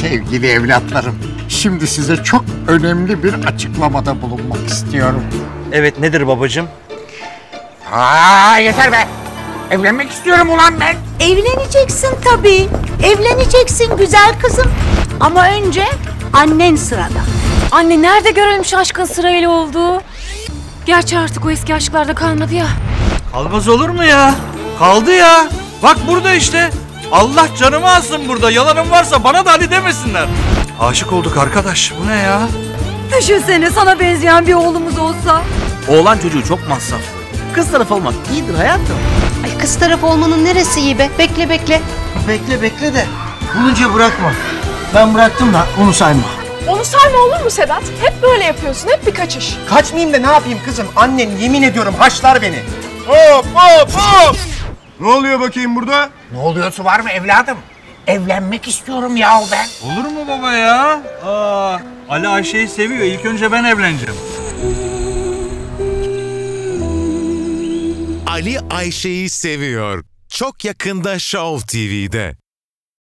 Sevgili evlatlarım, şimdi size çok önemli bir açıklamada bulunmak istiyorum. Evet nedir babacığım? Aa yeter be! Evlenmek istiyorum ulan ben. Evleneceksin tabii. Evleneceksin güzel kızım. Ama önce annen sırada. Anne nerede görelim şu aşkın sırayla olduğu? Gerçi artık o eski aşklarda kalmadı ya. Kalmaz olur mu ya? Kaldı ya. Bak burada işte. Allah canımı alsın burada. Yalanım varsa bana da Ali demesinler. Aşık olduk arkadaş. Bu ne ya? Düşünsene sana benzeyen bir oğlumuz olsa. Oğlan çocuğu çok masraflı. Kız tarafı olmak iyidir hayatım. Ay kız taraf olmanın neresi iyi be? Bekle bekle. Bekle bekle de bulunca bırakma. Ben bıraktım da onu sayma. Onu sayma olur mu Sedat? Hep böyle yapıyorsun, hep bir kaçış. Kaçmayayım da ne yapayım kızım? Annen yemin ediyorum haşlar beni. Hop hop hop! Ne oluyor bakayım burada? Ne oluyorsa var mı evladım? Evlenmek istiyorum ya ben. Olur mu baba ya? Aa, Ali Ayşe'yi seviyor. İlk önce ben evleneceğim. Ali Ayşe'yi seviyor. Çok yakında Show TV'de.